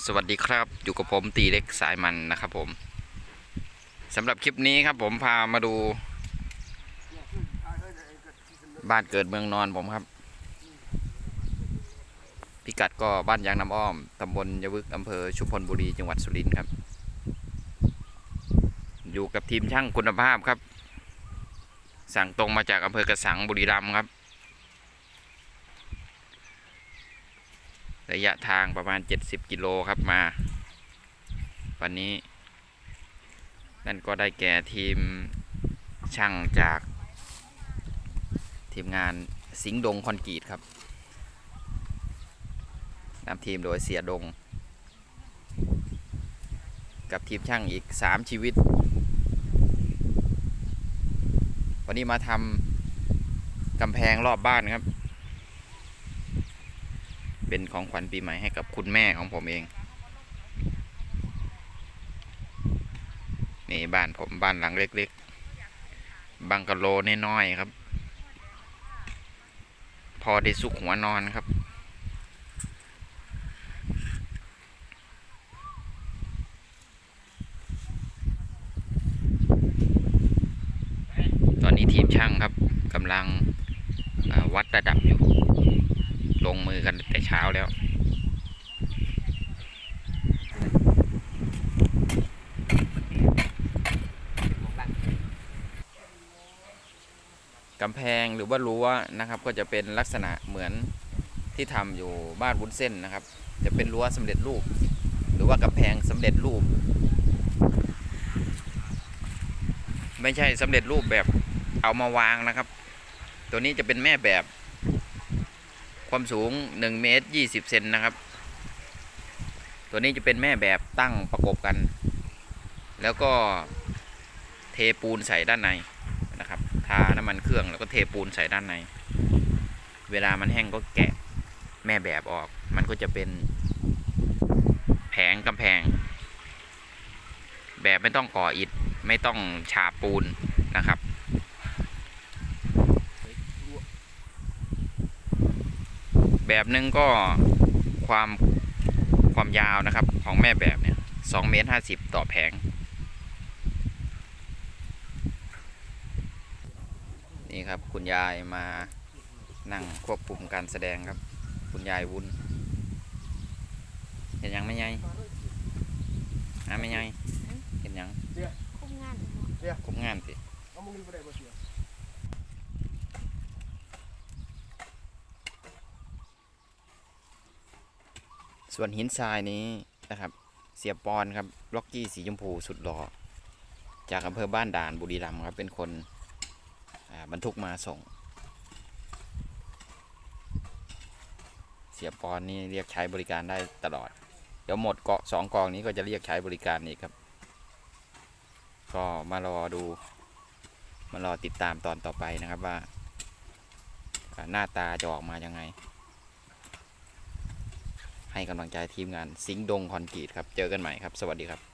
สวัสดีครับ อยู่กับผมตีเล็กสายมันนะครับผมสำหรับคลิปนี้ครับผมพามาดู บ้านเกิดเมืองนอนผมครับ พิกัดก็บ้านยางน้ำอ้อมตำบลยะวึกอำเภอชุมพลบุรีจังหวัดสุรินทร์ครับ อยู่กับทีมช่างคุณภาพครับ สั่งตรงมาจากอำเภอกระสังบุรีรัมย์ครับ ระยะทางประมาณ 70 กิโลครับมา วันนี้ นั่นก็ได้แก่ทีมช่างจาก ทีมงานสิงห์ดงคอนกรีตครับนำทีมโดยเสียดง กับทีมช่างอีก 3 ชีวิต วันนี้มาทำกำแพงรอบบ้านครับ เป็นของขวัญปีใหม่ให้กับคุณแม่ของผมเอง นี่บ้านผมบ้านหลังเล็กๆ บังกะโลน้อยๆครับ พอได้สุขหัวนอนครับตอนนี้ทีมช่างครับกำลังวัดระดับอยู่ มือกันแต่เช้าแล้ว กำแพงหรือว่ารั้วนะครับ ก็จะเป็นลักษณะเหมือนที่ทำอยู่บ้านวุ้นเส้นนะครับ จะเป็นรั้วสำเร็จรูป หรือว่ากำแพงสำเร็จรูป ไม่ใช่สำเร็จรูปแบบเอามาวางนะครับ ตัวนี้จะเป็นแม่แบบ ความสูง1เมตร20เซนนะครับ ตัวนี้จะเป็นแม่แบบตั้งประกบกัน แล้วก็เทปูนใส่ด้านในนะครับ ทาน้ำมันเครื่องแล้วก็เทปูนใส่ด้านใน เวลามันแห้งก็แกะแม่แบบออก มันก็จะเป็นแผงกำแพง แบบไม่ต้องก่ออิฐไม่ต้องฉาบปูนนะครับ แบบหนึ่งก็ความความยาวนะครับของแม่แบบเนี่ยสองเมตรห้าสิบต่อแผง นี่ครับคุณยายมานั่งควบคุมการแสดงครับ คุณยายวุ้นเห็นยังไม่ไงฮะไม่ไงเห็นยังคุ้มงานคุมงานสิ เอามึงนี่บ่ได้บ่เส่วนหินทรายนี้นะครับ เสียปอนครับล็อกกี้สีชมพูสุดหล่อจากอำเภอบ้านด่านบุรีรัมย์ครับเป็นคนบรรทุกมาส่ง เสียปอนนี่เรียกใช้บริการได้ตลอด เดี๋ยวหมดเกาะสองกองนี้ก็จะเรียกใช้บริการอีกครับ ก็มารอดูมารอติดตามตอนต่อไปนะครับว่าอ่าหน้าตาจะออกมายังไง ให้กำลังใจทีมงานสิงห์ดงคอนกรีตครับ เจอกันใหม่ครับ สวัสดีครับ